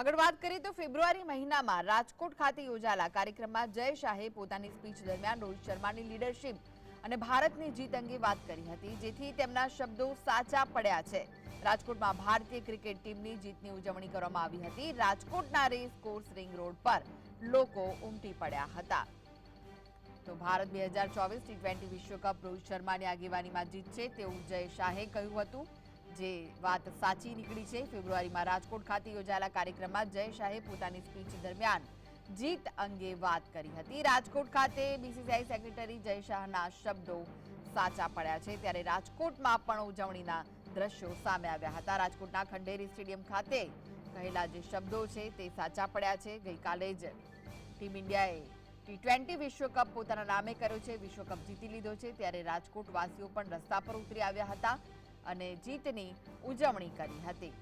આગળ વાત કરીએ તો ફેબ્રુઆરી મહિનામાં રાજકોટ ખાતે યોજાયેલા કાર્યક્રમમાં જય શાહે પોતાની સ્પીચ દરમિયાન રોહિત શર્માની લીડરશિપ અને ભારતની જીત અંગે વાત કરી હતી, જેથી તેમના શબ્દો સાચા પડ્યા છે. રાજકોટમાં ભારતીય ક્રિકેટ ટીમની જીતની ઉજવણી કરવામાં આવી હતી. રાજકોટના રેસ કોર્સ રિંગ રોડ પર લોકો ઉમટી પડ્યા હતા. તો ભારત બે હજાર ચોવીસ ટી ટ્વેન્ટી વિશ્વકપ રોહિત શર્માની આગેવાનીમાં જીત છે તેવું જય શાહે કહ્યું હતું. જે વાત સાચી નીકળી છે, ફેબ્રુઆરીમાં રાજકોટ ખાતે યોજાયેલા કાર્યક્રમમાં જય શાહે પોતાની સ્પીચ દરમિયાન જીત અંગે વાત કરી હતી. રાજકોટ ખાતે બીસીસીઆઈ સેક્રેટરી જય શાહના શબ્દો સાચા પડ્યા છે. ત્યારે રાજકોટમાં પણ ઉજવણીના દ્રશ્યો સામે આવ્યા હતા. રાજકોટના ખંડેરી સ્ટેડિયમ ખાતે કહેલા જે શબ્દો છે તે સાચા પડ્યા છે. ગઈકાલે જ ટીમ ઇન્ડિયાએ ટી ટ્વેન્ટી વિશ્વકપ પોતાના નામે કર્યો છે. વિશ્વકપ જીતી લીધો છે. ત્યારે રાજકોટવાસીઓ પણ રસ્તા પર ઉતરી આવ્યા હતા. અને જીતની ઉજવણી કરી હતી.